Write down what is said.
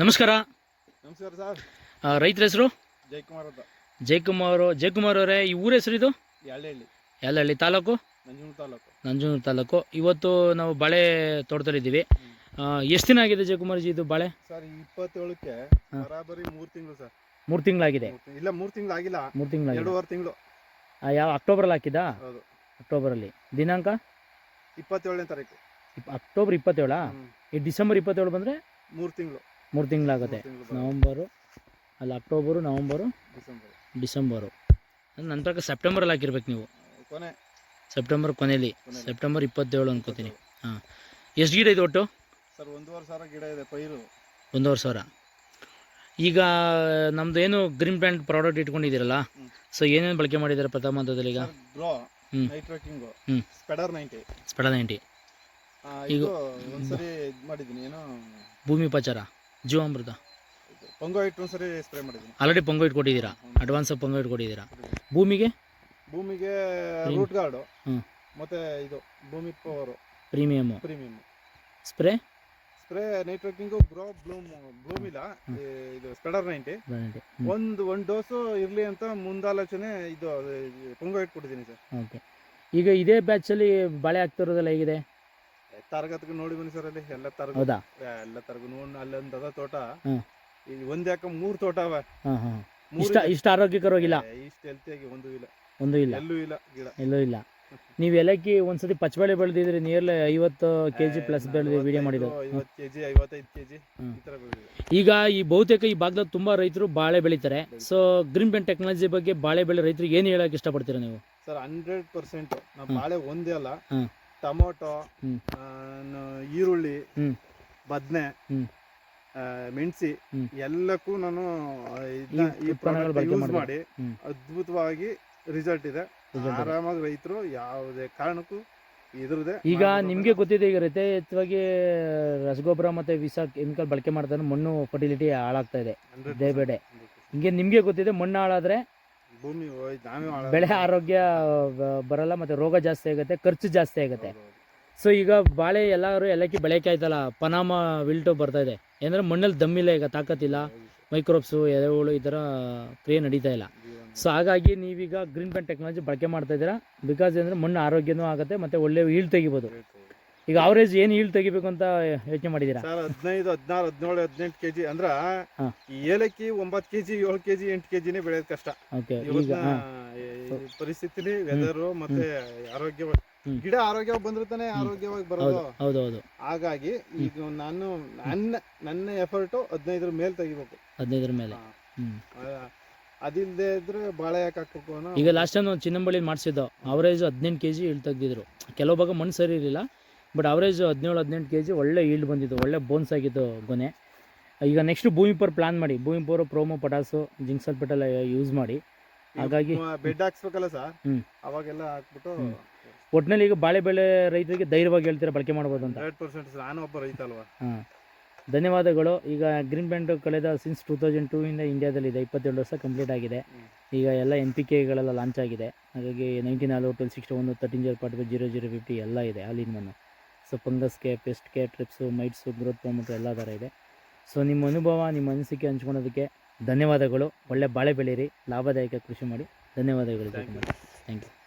ನಮಸ್ಕಾರ. ನಮಸ್ಕಾರ ಸರ್. ರೈತರ ಹೆಸರು? ಜಯಕುಮಾರ್ ಅಂತ. ಜಯಕುಮಾರ್ ಜಯಕುಮಾರ್ ಅವರೇ ಈ ಊರ ಹೆಸರು ಇದು? ಯಾಳಹಳ್ಳಿ ಎಲ್ಲಹಳ್ಳಿ ತಾಲೂಕು? ನಂಜನೂರು ತಾಲೂಕು. ನಂಜನೂರು ತಾಲೂಕು. ಇವತ್ತು ನಾವು ಬಾಳೆ ತೋಟದಲ್ಲಿದ್ದೀವಿ. ಎಷ್ಟು ದಿನ ಆಗಿದೆ ಜಯಕುಮಾರ್ ಜಿ ಇದು ಬಾಳೆ? ಸರ್ ಇಪ್ಪತ್ತೇಳಕ್ಕೆ. ಬರಾಬರಿ ಮೂರು ತಿಂಗಳು ಸರ್. ಮೂರು ತಿಂಗಳಾಗಿದೆ. ಇಲ್ಲ ಮೂರು ತಿಂಗಳು ಆಗಿಲ್ಲ ಮೂರು ತಿಂಗಳು ಎರಡೂವರೆ ತಿಂಗಳು. ಯಾವ ಅಕ್ಟೋಬರಲ್ಲಿ ಹಾಕಿದಾ ಹೌದು. ಅಕ್ಟೋಬರಲ್ಲಿ. ದಿನಾಂಕ? ಇಪ್ಪತ್ತೇಳನೇ ತಾರೀಕು. ಅಕ್ಟೋಬರ್ ಇಪ್ಪತ್ತೇಳಾ. ಈ ಡಿಸೆಂಬರ್ ಇಪ್ಪತ್ತೇಳು ಬಂದರೆ? ಮೂರು ತಿಂಗಳು. ಮೂರು ತಿಂಗಳಾಗುತ್ತೆ. ನವಂಬರು ಅಲ್ಲ ಅಕ್ಟೋಬರು ನವಂಬರು ಡಿಸೆಂಬರ್. ನನ್ನ ಪ್ರಕಾರ ಸೆಪ್ಟೆಂಬರಲ್ಲಿ ಹಾಕಿರ್ಬೇಕು ನೀವು. ಕೊನೆ. ಸೆಪ್ಟೆಂಬರ್ ಕೊನೆಯಲ್ಲಿ. ಸೆಪ್ಟೆಂಬರ್ ಇಪ್ಪತ್ತೇಳು ಅನ್ಕೋತೀನಿ. ಹಾಂ. ಎಷ್ಟು ಗಿಡ ಇದೆ ಒಟ್ಟು? ಸರ್ ಒಂದೂವರೆ ಸಾವಿರ ಗಿಡ ಇದೆ ಪೈರು. ಒಂದೂವರೆ ಸಾವಿರ. ಈಗ ನಮ್ದು ಏನು ಗ್ರೀನ್ ಪ್ಲಾಂಟ್ ಪ್ರಾಡಕ್ಟ್ ಇಟ್ಕೊಂಡಿದ್ದೀರಲ್ಲ. ಸೊ ಏನೇನು ಬಳಕೆ ಮಾಡಿದ್ದಾರೆ ಪ್ರಥಮ ಹಂತದಲ್ಲಿ ಈಗ? ಬ್ರೋ. ಸ್ಪೆಡರ್ ನೈಂಟಿ. ಒಂದ್ಸರಿ ಮಾಡಿದ್ದೀನಿ ಏನೋ ಭೂಮಿ ಉಪಚಾರ. ಜೀವಾಮೃತ. ಪೊಂಗೋ ಇಟ್ಟು ಒಂದ್ಸರಿ ಸ್ಪ್ರೇ ಮಾಡಿದ್ದೀನಿ. ಆಲ್ರೆಡಿ ಪೊಂಗೊ ಇಟ್ಕೊಟ್ಟಿದ್ದೀರಾ ಅಡ್ವಾನ್ಸ್ ಪೊಂಗೊ ಇಟ್ಕೊಟ್ಟಿದ್ದೀರಾ ಭೂಮಿಗೆ? ಭೂಮಿಗೆ. ರೂಟ್ ಗಾರ್ಡು ಹ್ಮ್. ಮತ್ತೆ ಇದು ಭೂಮಿ power premium premium spray spray night grow bloom bloom ಇಲ್ಲ. ಇದು ಸ್ಪೆಡರ್ ನೈಂಟಿ ನೈಂಟಿ ಒಂದು ಒಂದು ಡೋಸು ಇರಲಿ ಅಂತ ಮುಂದಾಲೋಚನೆ ಇದು ಪೊಂಗೋ ಇಟ್ಕೊಟ್ಟಿದ್ದೀನಿ ಸರ್. ಓಕೆ ಈಗ ಇದೇ ಬ್ಯಾಚಲ್ಲಿ ಬಾಳೆ ಆಗ್ತಿರೋದೆಲ್ಲ ಹೇಗಿದೆ? ತರಗತಿಗೆ ನೋಡಿ ಬನ್ನಿ ಸರ್ ಅಲ್ಲಿ. ಎಲ್ಲ ತರಗ ಹೌದಾ? ಎಲ್ಲ ತರಗ ನೋಡಿ ಅಲ್ಲೊಂದು ಅದ ತೋಟ. ಹ್ಮ್. ಒಂದ್ ಯಾಕ ಮೂರ್ ತೋಟ ಅವ. ಹಾಂ ಹಾಂ ಮೂರು ಇಷ್ಟ ಇಷ್ಟ ಆರೋಗ್ಯಕರವಾಗಿಲ್ಲ ಏ, ಹೆಲ್ತಿ ಆಗಿ ಒಂದು ಇಲ್ಲ. ಒಂದು ಇಲ್ಲ? ಎಲ್ಲೂ ಇಲ್ಲ ಗಿಡ. ಎಲ್ಲೂ ಇಲ್ಲ? ನೀವು ಏಲಕ್ಕಿ ಒಂದ್ಸತಿ ಪಚ್ಚಬಾಳೆ ಬೆಳೆದಿದ್ರಿ ನಿಯರ್ಲಿ ಐವತ್ತು ಕೆ ಜಿ ಪ್ಲಸ್ ಬೆಳೆದು ವಿಡಿಯೋ ಮಾಡಿದ್ರು ಐವತ್ತು ಕೆಜಿ ಐವತ್ತೈದು ಕೆಜಿ ಹ್ಮ್. ಈ ತರ ಬೆಳೆದಿದೆ ಈಗ ಈ ಬಹುತೇಕ ಈ ಭಾಗದಲ್ಲಿ ತುಂಬಾ ರೈತರು ಬಾಳೆ ಬೆಳೀತಾರೆ. ಸೊ ಗ್ರೀನ್ ಬೆನ್ ಟೆಕ್ನಾಲಜಿ ಬಗ್ಗೆ ಬಾಳೆ ಬೆಳೆ ರೈತರಿಗೆ ಏನು ಹೇಳಕ್ ಇಷ್ಟಪಡ್ತೀರಾ ನೀವು? ಸರ್ ಹಂಡ್ರೆಡ್ ಪರ್ಸೆಂಟ್ ನಾವು ಹ್ಮ್. ಬಾಳೆ ಒಂದೇ ಅಲ್ಲ. ಹ್ಮ್. ಟೊಮೊಟೊ. ಈರುಳ್ಳಿ. ಬದನೆ. ಮೆಣಸಿ ಎಲ್ಲಕ್ಕೂ ನಾನು ಈ ಯೂಸ್ ಮಾಡಿ ಅದ್ಭುತವಾಗಿ ರಿಸಲ್ಟ್ ಇದೆ. ಆರಾಮಾಗಿ ರೈತರು ಯಾವುದೇ ಕಾರಣಕ್ಕೂ ಇದ್ರದೆ ಈಗ ನಿಮ್ಗೆ ಗೊತ್ತಿದೆ ಈಗ ಯಥೇಚ್ಛವಾಗಿ ರಸಗೊಬ್ಬರ ಮತ್ತೆ ವಿಷ ಕೆಮಿಕಲ್ ಬಳಕೆ ಮಾಡ್ತಾರೆ. ಮಣ್ಣು ಫರ್ಟಿಲಿಟಿ ಹಾಳಾಗ್ತಾ ಇದೆ. ಬೇಡ ಹಿಂಗೆ ನಿಮ್ಗೆ ಗೊತ್ತಿದೆ ಮಣ್ಣು ಹಾಳಾದ್ರೆ ಭೂಮಿ ಹೋಯ್ತು, ನಾವೇ ಹಾಳಾಗೋದು. ಬೆಳೆ ಆರೋಗ್ಯ ಬ- ಬರಲ್ಲ ಮತ್ತೆ ರೋಗ ಜಾಸ್ತಿ ಆಗುತ್ತೆ ಖರ್ಚು ಜಾಸ್ತಿ ಆಗುತ್ತೆ ಹೌದು, ಹೌದು. ಸೊ ಈಗ ಬಾಳೆ ಎಲ್ಲರೂ ಎಲ್ಲಕ್ಕೆ ಬೆಳೆಯಕ್ಕೆ ಆಯ್ತಲ್ಲ ಪನಾಮ ವಿಲ್ಟು ಬರ್ತಾ ಇದೆ ಅಂದ್ರೆ ಮಣ್ಣಲ್ಲಿ ದಮ್ಮಿಲ್ಲ ಈಗ ತಾಕತ್ತಿಲ್ಲ ಹೌದು ಸರ್. ಮೈಕ್ರೋಬ್ಸು ಎರೆಹುಳು ಈ ಥರ ಕ್ರಿಯೆ ನಡೀತಾ ಇಲ್ಲ ಜೀವನ. ಸೊ ಹಾಗಾಗಿ ನೀವೀಗ ಗ್ರೀನ್ ಪ್ಯಾಂಟ್ ಟೆಕ್ನಾಲಜಿ ಬಳಕೆ ಮಾಡ್ತಾ ಇದ್ದೀರಾ ಬಿಕಾಸ್ ಏನಂದ್ರೆ ಮಣ್ಣು ಆರೋಗ್ಯನೂ ಆಗುತ್ತೆ ಮತ್ತು ಒಳ್ಳೆ ಈಳ್ ತೆಗಿಬೋದು ಈಗ ಅವರೇಜ್ ಏನು ಈಳ್ ತೆಗಿಬೇಕು ಅಂತ ಯೋಚನೆ ಮಾಡಿದ್ದೀರಾ? ಸರ್ ಹದಿನೈದು ಹದಿನಾರು ಹದಿನೇಳು ಹದಿನೆಂಟು ಕೆಜಿ ಅಂದ್ರ ಹಾ. ಈ ಏಲಕ್ಕಿ ಒಂಬತ್ತು ಕೆಜಿ ಏಳು ಕೆಜಿ ಎಂಟು ಕೆಜಿನೇ ಬೆಳೆಯೋದು ಕಷ್ಟ. ಓಕೆ ಈಗ ಇವತ್ತಿನ ಹಾಂ. ಈ ಪರಿಸ್ಥಿತಿಲಿ ವೆದರು ಮತ್ತೆ ಆರೋಗ್ಯ ಹ್ಮ್. ಗಿಡ ಆರೋಗ್ಯವಾಗಿ ಬಂದ್ರೆ ತಾನೇ ಆರೋಗ್ಯವಾಗಿ ಹೌದು ಬರೋದು. ಹೌದು ಹೌದು. ಹಾಗಾಗಿ ಈಗ ನಾನು ನನ್ನ ನನ್ನ ಎಫರ್ಟ್ ಹದಿನೈದರ ಮೇಲೆ ತೆಗಿಬೇಕು. ಹದಿನೈದರ ಮೇಲೆ. ಅದಿಲ್ಲದೆ ಹ್ಞೂ ಆ, ಅದಿಲ್ದೇ ಇದ್ರೆ ಬಾಳೆ ಯಾಕೆ ಹಾಕ್ಬೇಕು ಅನ್ನೋ ಈಗ ಲಾಸ್ಟ್ ಟೈಮ್ ನಾವು ಚಿನ್ನಂಬಳ್ಳಿ ಮಾಡಿಸಿದ್ದು ಅವರೇಜ್ ಹದಿನೆಂಟು ಕೆ ಜಿ ತೆಗ್ದಿದ್ರು. ಕೆಲವು ಭಾಗ ಮಣ್ಣು ಸರಿ ಇರಲಿಲ್ಲ. ಬಟ್ ಅವರೇಜ್ ಹದಿನೇಳು ಹದಿನೆಂಟು ಕೆ ಜಿ ಒಳ್ಳೆ ಈಲ್ಡ್ ಬಂದಿದ್ದು ಒಳ್ಳೆ ಬೋನ್ಸ್ ಆಗಿದ್ದು ಗೊನೆ. ಈಗ ನೆಕ್ಸ್ಟ್ ಭೂಮಿ ಪರ್ ಪ್ಲಾನ್ ಮಾಡಿ ಭೂಮಿ four promo potash zinc sulphate ಎಲ್ಲ ಯೂಸ್ ಮಾಡಿ. ಹಾಗಾಗಿ ಬೆಡ್ ಹಾಕ್ಸ್ಬೇಕಲ್ಲ ಸರ್ ಅವಾಗೆಲ್ಲ ಹಾಕ್ಬಿಟ್ಟು. ಒಟ್ಟಿನಲ್ಲಿ ಈಗ ಬಾಳೆ ಬೆಳೆ ರೈತರಿಗೆ ಧೈರ್ಯವಾಗಿ ಹೇಳ್ತೀರಾ ಬಳಕೆ ಮಾಡ್ಬೋದು ಅಂತ? ನಾನು ಒಬ್ಬ ರೈತ ಅಲ್ವಾ? ಹಾಂ. ಧನ್ಯವಾದಗಳು. ಈಗ ಗ್ರೀನ್ ಬ್ಯಾಂಡ್ ಕಳೆದ ಸಿನ್ಸ್ ಟೂ ತೌಸಂಡ್ ಟೂ ಇಂದ ಇಂಡಿಯಾದಲ್ಲಿದೆ ಇಪ್ಪತ್ತೆರಡು ವರ್ಷ ಕಂಪ್ಲೀಟ್ ಆಗಿದೆ. ಈಗ ಎಲ್ಲ ಎನ್ ಪಿ ಕೆಗಳೆಲ್ಲ ಲಾಂಚ್ ಆಗಿದೆ. ಹಾಗಾಗಿ ನೈನ್ಟೀನ್ ನಾಲ್ಕು twelve sixty one thirteen zero forty zero zero fifty ಎಲ್ಲ ಇದೆ ಅಲ್ಲಿ ಇನ್ ಒನ್ ಸೊ ಫಂಗಸ್ಗೆ ಪೆಸ್ಟ್ಗೆ ಟ್ರಿಪ್ಸು ಮೈಟ್ಸು ಗ್ರೋತ್ ಪ್ರೊಮೋಟರ್ ಎಲ್ಲ ಥರ ಇದೆ. ಸೊ ನಿಮ್ಮ ಅನುಭವ ನಿಮ್ಮ ಅನಿಸಿಕೆ ಹಂಚ್ಕೊಳೋದಕ್ಕೆ ಧನ್ಯವಾದಗಳು. ಒಳ್ಳೆ ಬಾಳೆ ಬೆಳೀರಿ ಲಾಭದಾಯಕ ಕೃಷಿ ಮಾಡಿ. ಧನ್ಯವಾದಗಳು. Thank you